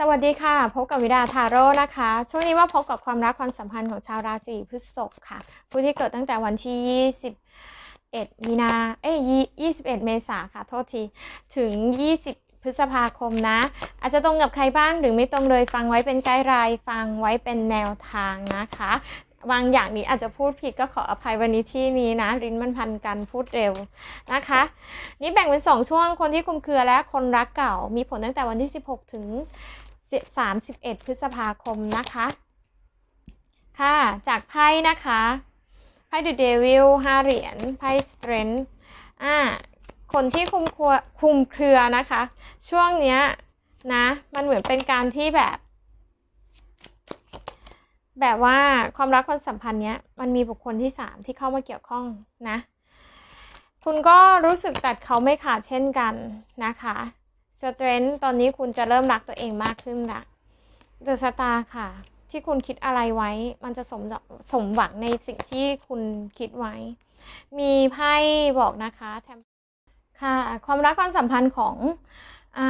สวัสดีค่ะ พบกับวิดาทาโร่นะคะ ช่วงนี้มาพบกับความรักความสัมพันธ์ของชาวราศีพฤษภค่ะ ผู้ที่เกิดตั้งแต่วันที่ 21 มีนา เอ้ย21 เมษาค่ะ โทษที ถึง 20 พฤษภาคมนะ อาจจะตรงกับใครบ้างหรือไม่ตรงเลยฟังไว้เป็นไกด์ไลน์ฟังไว้เป็นแนวทางนะคะ บางอย่างนี้อาจจะพูดผิดก็ขออภัยวันนี้ที่นี้นะริ้นมันพันกันพูดเร็วนะคะ นี่แบ่งเป็น 2 ช่วงคนที่คุมเครือและคนรักเก่ามีผลตั้งแต่วันที่ 16 ถึง 31 พฤษภาคมนะคะ ค่ะ จากไพ่นะคะ ไพ่ The Devil 5เหรียญ ไพ่ Strength อ่า คนที่คุมครัวคุมเครือนะคะ ช่วงเนี้ยนะ มันเหมือนเป็นการที่แบบ แบบว่าความรักความสัมพันธ์เนี้ย มันมีบุคคลที่สามที่เข้ามาเกี่ยวข้องนะ คุณก็รู้สึกตัดเขาไม่ขาดเช่นกันนะคะ สเตรนท์ตอนนี้คุณจะเริ่มรักตัวเองมากขึ้นละเดอะสตาร์ค่ะ ที่คุณคิดอะไรไว้ มันจะสมสมหวังในสิ่งที่คุณคิดไว้ มีไพ่บอกนะคะแถมค่ะความรักความสัมพันธ์ของอ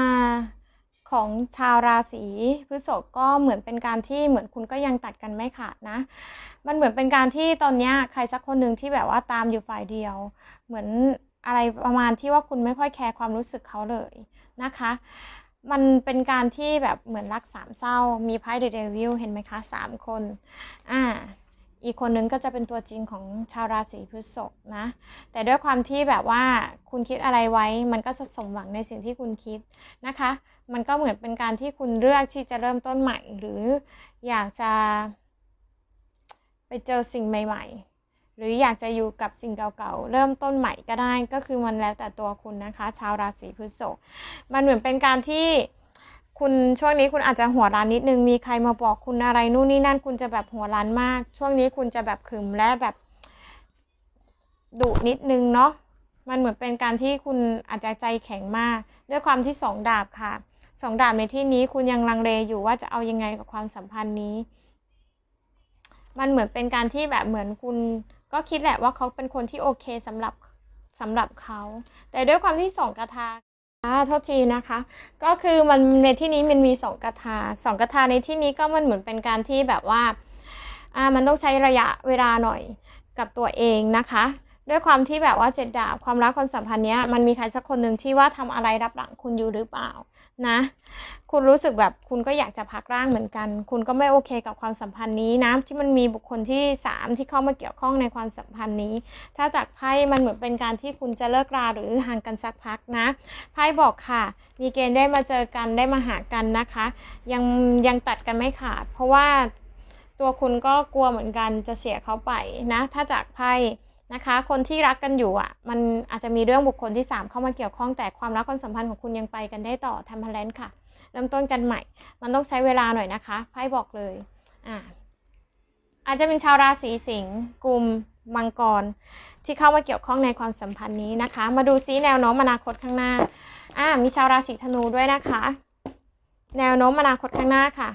ของชาวราศีพฤษภก็เหมือนเป็นการที่เหมือนคุณก็ยังตัดกันไม่ขาดนะ มันเหมือนเป็นการที่ตอนนี้ใครสักคนหนึ่งที่แบบว่าตามอยู่ฝ่ายเดียว เหมือน อะไรประมาณที่ว่าคุณไม่ค่อยแคร์ความรู้สึกเขาเลยนะคะ มันเป็นการที่แบบเหมือนรักสามเศร้า มีไพ่เดเดวิลเห็นไหมคะสามคนอ่าอีกคนนึงก็จะเป็นตัวจริงของชาวราศีพฤษภนะ แต่ด้วยความที่แบบว่าคุณคิดอะไรไว้ มันก็จะสมหวังในสิ่งที่คุณคิดนะคะ มันก็เหมือนเป็นการที่คุณเลือกที่จะเริ่มต้นใหม่ หรืออยากจะไปเจอสิ่งใหม่ ๆ หรืออยากจะอยู่กับสิ่งเก่าๆ เริ่มต้นใหม่ก็ได้ ก็คือมันแล้วแต่ตัวคุณนะคะ ชาวราศีพฤษภมันเหมือนเป็นการที่คุณช่วงนี้คุณอาจจะหัวร้านนิดนึง มีใครมาบอกคุณอะไรนู่นนี่นั่นคุณจะแบบหัวร้านมาก ช่วงนี้คุณจะแบบขึมและแบบดุนิดนึงเนาะ มันเหมือนเป็นการที่คุณอาจจะใจแข็งมาก ด้วยความที่สองดาบค่ะ สองดาบในที่นี้คุณยังลังเลอยู่ว่าจะเอายังไงกับความสัมพันธ์นี้ มันเหมือนเป็นการที่แบบเหมือนคุณ ก็คิดแหละว่าเขาเป็นคนที่โอเคสำหรับสำหรับเขา แต่ด้วยความที่สองกระทาโทษทีนะคะ ก็คือมันในที่นี้มันมีสองกระทาสองกระทาในที่นี้ก็มันเหมือนเป็นการที่แบบว่าอ่ามันต้องใช้ระยะเวลาหน่อยกับตัวเองนะคะ ด้วยความที่แบบว่าเจ็ดดาบความรักความสัมพันธ์เนี้ยมันมีใครสักคนหนึ่งที่ว่าทำอะไรรับหลังคุณอยู่หรือเปล่า นะ คุณรู้สึกแบบคุณก็อยากจะพักร่างเหมือนกัน คุณก็ไม่โอเคกับความสัมพันธ์นี้นะ ที่มันมีบุคคลที่สามที่เข้ามาเกี่ยวข้องในความสัมพันธ์นี้ ถ้าจากไพ่มันเหมือนเป็นการที่คุณจะเลิกราหรือห่างกันสักพักนะไพ่บอกค่ะ มีเกณฑ์ได้มาเจอกันได้มาหากันนะคะ ยังยังตัดกันไม่ขาด เพราะว่าตัวคุณก็กลัวเหมือนกันจะเสียเขาไปนะ ถ้าจากไพ่ นะคะ คนที่รักกันอยู่อะ มันอาจจะมีเรื่องบุคคลที่ 3 เข้ามาเกี่ยวข้องแต่ความรักความสัมพันธ์ของคุณยังไปกันได้ต่อทำพลนค่ะ เริ่มต้นกันใหม่ มันต้องใช้เวลาหน่อยนะคะไพ่บอกเลยอ่าอาจจะเป็นชาวราศีสิงห์กลุ่มมังกร ที่เข้ามาเกี่ยวข้องในความสัมพันธ์นี้นะคะ มาดูซิแนวโน้มอนาคตข้างหน้าอ่ามีชาวราศีธนูด้วยนะคะ แนวโน้มอนาคตข้างหน้าค่ะ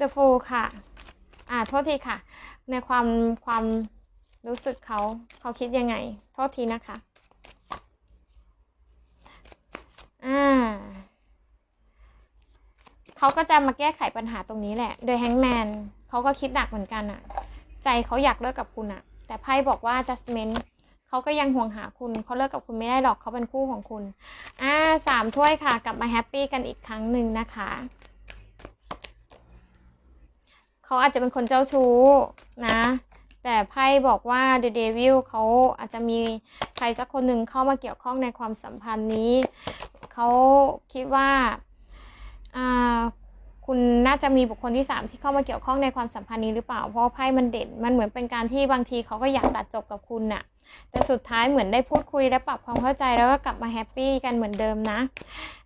The Fool ค่ะ อ่า โทษทีค่ะ ในความความรู้สึกเขาเขาคิดยังไง โทษทีนะคะ อ่าเขาก็จะมาแก้ไขปัญหาตรงนี้แหละ โดยแฮงแมนเขาก็คิดหนักเหมือนกันอะใจเขาอยากเลิกกับคุณอะแต่ไพ่บอกว่า adjustment เขาก็ยังห่วงหาคุณ เขาเลิกกับคุณไม่ได้หรอกเขาเป็นคู่ของคุณ อ่าสามถ้วยค่ะ กลับมาแฮปปี้กันอีกครั้งหนึ่งนะคะ เขาอาจจะเป็นคนเจ้าชู้นะ แต่ไพ่บอกว่าเดอะเดวิลเขาอาจจะมีใครสักคนหนึ่งเข้ามาเกี่ยวข้องในความสัมพันธ์นี้ เขาคิดว่าคุณน่าจะมีบุคคลที่ 3 ที่เข้ามาเกี่ยวข้องในความสัมพันธ์นี้หรือเปล่า เพราะไพ่มันเด่น มันเหมือนเป็นการที่บางทีเขาก็อยากตัดจบกับคุณน่ะ แต่สุดท้ายเหมือนได้พูดคุยและปรับความเข้าใจแล้วก็กลับมาแฮปปี้กันเหมือนเดิมนะ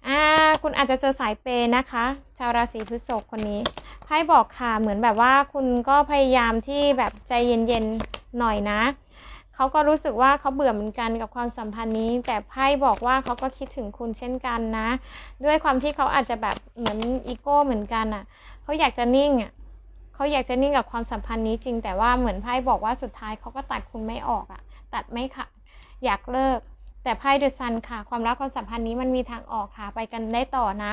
อ่าคุณอาจจะเจอสายเปย์นะคะ ชาวราศีพฤษภคนนี้ไพ่บอกค่ะเหมือนแบบว่าคุณก็พยายามที่แบบใจเย็นๆหน่อยนะเขาก็รู้สึกว่าเขาเบื่อเหมือนกันกับความสัมพันธ์นี้ แต่ไพ่บอกว่าเขาก็คิดถึงคุณเช่นกันนะ ด้วยความที่เขาอาจจะแบบเหมือนอีโก้เหมือนกันอะเขาอยากจะนิ่งอะเขาอยากจะนิ่งกับความสัมพันธ์นี้จริง แต่ว่าเหมือนไพ่บอกว่าสุดท้ายเขาก็ตัดคุณไม่ออกอะ ตัดไม่ขาดอยากเลิก แต่ไพ่เดอะซันค่ะ ความรักความสัมพันธ์นี้มันมีทางออกค่ะ ไปกันได้ต่อนะ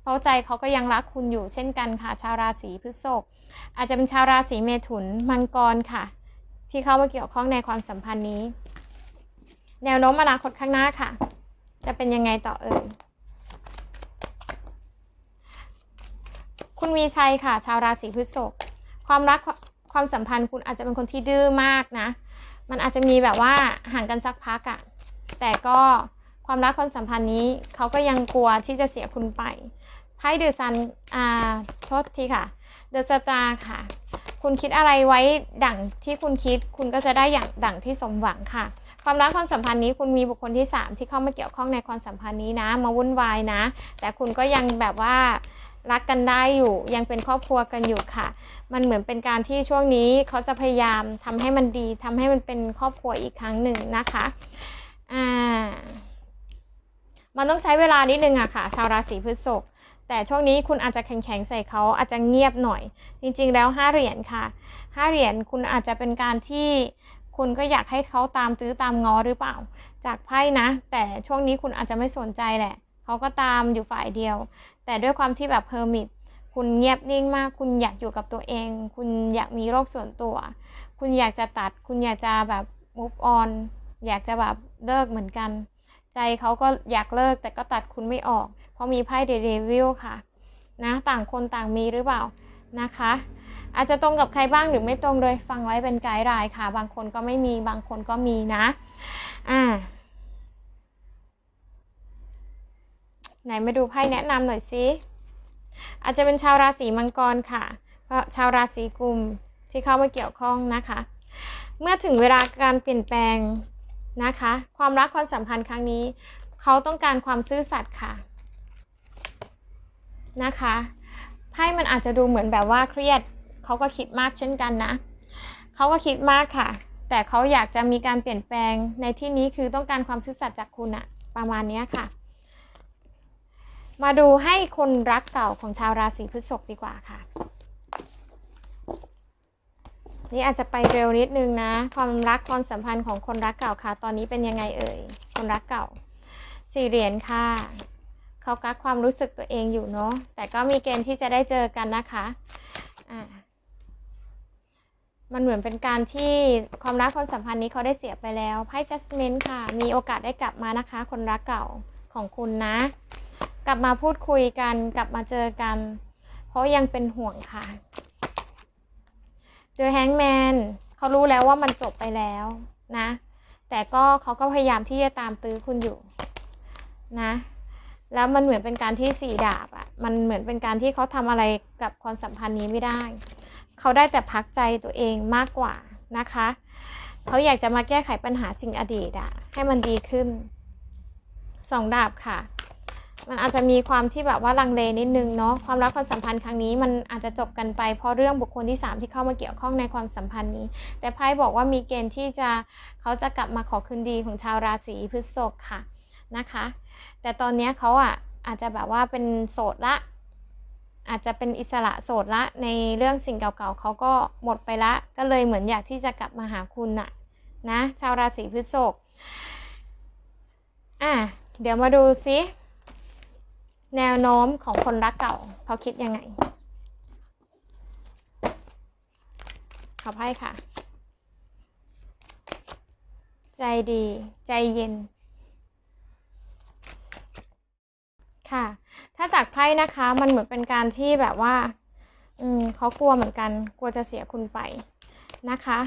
เพราะใจเขาก็ยังรักคุณอยู่เช่นกันค่ะ ชาวราศีพฤษภอาจจะเป็นชาวราศีเมถุนมังกรค่ะ ที่เข้ามาเกี่ยวข้องในความสัมพันธ์นี้ แนวโน้มอนาคตข้างหน้าค่ะ จะเป็นยังไงต่อเอ่ยคุณมีชัยค่ะ ชาวราศีพฤษภความรักความสัมพันธ์คุณอาจจะเป็นคนที่ดื้อมากนะ มันอาจจะมีแบบว่าห่างกันสักพักอะแต่ก็ความรักความสัมพันธ์นี้เขาก็ยังกลัวที่จะเสียคุณไปไพ่เดอะซันอ่าโทษทีค่ะเดอะสตาร์ค่ะ คุณคิดอะไรไว้ดั่งที่คุณคิด คุณก็จะได้อย่างดั่งที่สมหวังค่ะ ความรักความสัมพันธ์นี้คุณมีบุคคลที่ 3 ที่เข้ามาเกี่ยวข้องในความสัมพันธ์นี้นะ มาวุ่นวายนะ แต่คุณก็ยังแบบว่า รักกันได้อยู่ยังเป็นครอบครัวกันอยู่ค่ะ มันเหมือนเป็นการที่ช่วงนี้เขาจะพยายามทำให้มันดีทำให้มันเป็นครอบครัวอีกครั้งหนึ่งนะคะอ่ามันต้องใช้เวลานิดนึงอะค่ะ ชาวราศีพฤษภแต่ช่วงนี้คุณอาจจะแข็งๆใส่เขาอาจจะเงียบหน่อย จริงๆแล้วห้าเหรียญค่ะห้าเหรียญคุณอาจจะเป็นการที่คุณก็อยากให้เขาตามตื้อตามงอหรือเปล่า จากไพ่นะ แต่ช่วงนี้คุณอาจจะไม่สนใจแหละ เขาก็ตามอยู่ฝ่ายเดียว แต่ด้วยความที่แบบเพอร์มิตคุณเงียบนิ่งมาก คุณอยากอยู่กับตัวเอง คุณอยากมีโรคส่วนตัว คุณอยากจะตัด คุณอยากจะแบบ move on อยากจะแบบเลิกเหมือนกัน ใจเขาก็อยากเลิกแต่ก็ตัดคุณไม่ออก เพราะมีไพ่เดวิลค่ะ นะต่างคนต่างมีหรือเปล่านะคะ อาจจะตรงกับใครบ้างหรือไม่ตรงเลยฟังไว้เป็นไกด์ไลน์ค่ะ บางคนก็ไม่มีบางคนก็มีนะ อ่า ไหนมาดูไพ่แนะนำหน่อยสิอาจจะเป็นชาวราศีมังกรค่ะเพราะชาวราศีกุมที่เข้ามาเกี่ยวข้องนะคะ เมื่อถึงเวลาการเปลี่ยนแปลงนะคะ ความรักความสัมพันธ์ครั้งนี้ เขาต้องการความซื่อสัตย์ค่ะนะคะไพ่มันอาจจะดูเหมือนแบบว่าเครียดเขาก็คิดมากเช่นกันนะเขาก็คิดมากค่ะ แต่เขาอยากจะมีการเปลี่ยนแปลงในที่นี้คือต้องการความซื่อสัตย์จากคุณอะประมาณนี้ค่ะ มาดูให้คนรักเก่าของชาวราศีพฤษภดีกว่าค่ะ นี่อาจจะไปเร็วนิดนึงนะ ความรักความสัมพันธ์ของคนรักเก่าค่ะ ตอนนี้เป็นยังไงเอ่ย คนรักเก่า สี่เหรียญค่ะ เขากักความรู้สึกตัวเองอยู่เนาะ แต่ก็มีเกณฑ์ที่จะได้เจอกันนะคะ อ่ามันเหมือนเป็นการที่ความรักความสัมพันธ์นี้เขาได้เสียไปแล้วไพ่ Judgment ค่ะ มีโอกาสได้กลับมานะคะ คนรักเก่าของคุณนะ กลับมาพูดคุยกัน กลับมาเจอกัน เพราะยังเป็นห่วงค่ะ The Hangman เขารู้แล้วว่ามันจบไปแล้วนะ แต่ก็เขาก็พยายามที่จะตามตื้อคุณอยู่นะ แล้วมันเหมือนเป็นการที่สี่ดาบอะ่ะ มันเหมือนเป็นการที่เขาทำอะไรกับความสัมพันธ์นี้ไม่ได้ เขาได้แต่พักใจตัวเองมากกว่านะคะ เขาอยากจะมาแก้ไขปัญหาสิ่งอดีตอะให้มันดีขึ้นสองดาบค่ะ มันอาจจะมีความที่แบบว่าลังเลนิดนึงเนาะความรักความสัมพันธ์ครั้งนี้มันอาจจะจบกันไปเพราะเรื่องบุคคลที่ 3 ที่เข้ามาเกี่ยวข้องในความสัมพันธ์นี้ แต่ไพ่บอกว่ามีเกณฑ์ที่จะเขาจะกลับมาขอคืนดีของชาวราศีพฤษภค่ะนะคะ แต่ตอนนี้เขาอะอาจจะแบบว่าเป็นโสดละ อาจจะเป็นอิสระโสดละในเรื่องสิ่งเก่าๆเขาก็หมดไปละ ก็เลยเหมือนอยากที่จะกลับมาหาคุณน่ะนะชาวราศีพฤษภอะเดี๋ยวมาดูซิ แนวโน้มของคนรักเก่าเขาคิดยังไง ขอให้ค่ะ ใจดี ใจเย็น ค่ะ ถ้าจากไพ่นะคะ มันเหมือนเป็นการที่แบบว่า อืมเขากลัวเหมือนกัน กลัวจะเสียคุณไปนะคะ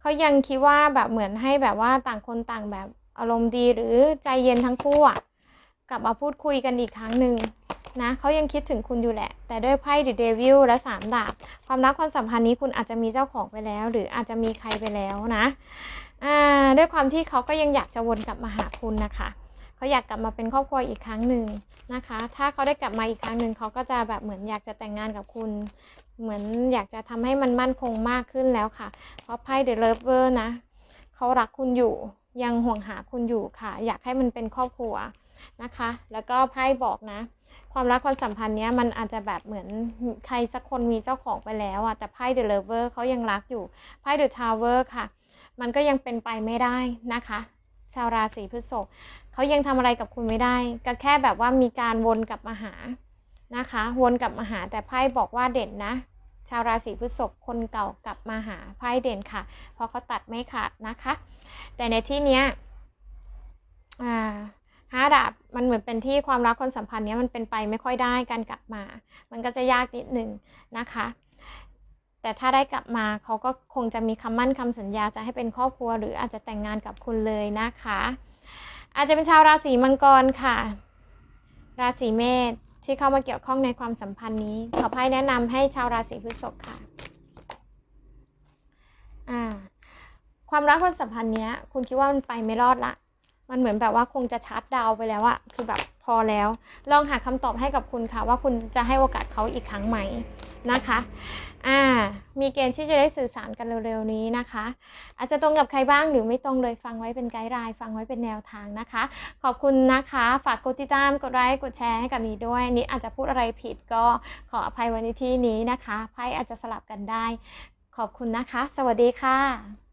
เขายังคิดว่าแบบเหมือนให้แบบว่าต่างคนต่างแบบอารมณ์ดีหรือใจเย็นทั้งคู่อะ กลับมาพูดคุยกันอีกครั้งหนึ่งนะเขายังคิดถึงคุณอยู่แหละ แต่ด้วยไพ่เดอะเดวิลและสามดาบ ความรักความสัมพันธ์นี้คุณอาจจะมีเจ้าของไปแล้ว หรืออาจจะมีใครไปแล้วนะอ่าด้วยความที่เขาก็ยังอยากจะวนกลับมาหาคุณนะคะเขาอยากกลับมาเป็นครอบครัวอีกครั้งหนึ่งนะคะ ถ้าเขาได้กลับมาอีกครั้งหนึ่งเขาก็จะแบบเหมือนอยากจะแต่งงานกับคุณ เหมือนอยากจะทำให้มันมั่นคงมากขึ้นแล้วค่ะ เพราะไพ่เดอะเลิฟเวอร์นะเขารักคุณอยู่ยังห่วงหาคุณอยู่ค่ะ อยากให้มันเป็นครอบครัว นะคะ แล้วก็ไพ่บอกนะ ความรักความสัมพันธ์เนี้ยมันอาจจะแบบเหมือนใครสักคนมีเจ้าของไปแล้วอะแต่ไพ่เดอะเลเวอร์เขายังรักอยู่ไพ่เดอะทาวเวอร์ค่ะ มันก็ยังเป็นไปไม่ได้นะคะชาวราศีพฤษภเขายังทำอะไรกับคุณไม่ได้ ก็แค่แบบว่ามีการวนกลับมาหานะคะ วนกลับมาหาแต่ไพ่บอกว่าเด่นนะ ชาวราศีพฤษภคนเก่ากลับมาหาไพ่เด่นค่ะ เพราะเขาตัดไม่ขาดนะคะ แต่ในที่เนี้ยอ่า ห้าดาบมันเหมือนเป็นที่ความรักความสัมพันธ์เนี้ยมันเป็นไปไม่ค่อยได้การกลับมา มันก็จะยากนิดหนึ่งนะคะ แต่ถ้าได้กลับมาเขาก็คงจะมีคำมั่นคำสัญญาจะให้เป็นครอบครัว หรืออาจจะแต่งงานกับคุณเลยนะคะ อาจจะเป็นชาวราศีมังกรค่ะ ราศีเมษที่เข้ามาเกี่ยวข้องในความสัมพันธ์นี้ขอไพ่แนะนำให้ชาวราศีพฤษภค่ะอ่าความรักความสัมพันธ์เนี้ย คุณคิดว่ามันไปไม่รอดละ มันเหมือนแบบว่าคงจะชาร์จดาวไปแล้วอะคือแบบพอแล้ว ลองหาคำตอบให้กับคุณค่ะ ว่าคุณจะให้โอกาสเขาอีกครั้งไหมนะคะอ่ามีเกณฑ์ที่จะได้สื่อสารกันเร็วๆนี้นะคะ อาจจะตรงกับใครบ้างหรือไม่ตรงเลยฟังไว้เป็นไกด์ไลน์ฟังไว้เป็นแนวทางนะคะ ขอบคุณนะคะ ฝากกดติดตามกดไลค์กดแชร์ให้กับนี้ด้วยนิดอาจจะพูดอะไรผิดก็ขออภัยว้ในที่นี้นะคะไพ่อาจจะสลับกันได้ ขอบคุณนะคะ สวัสดีค่ะ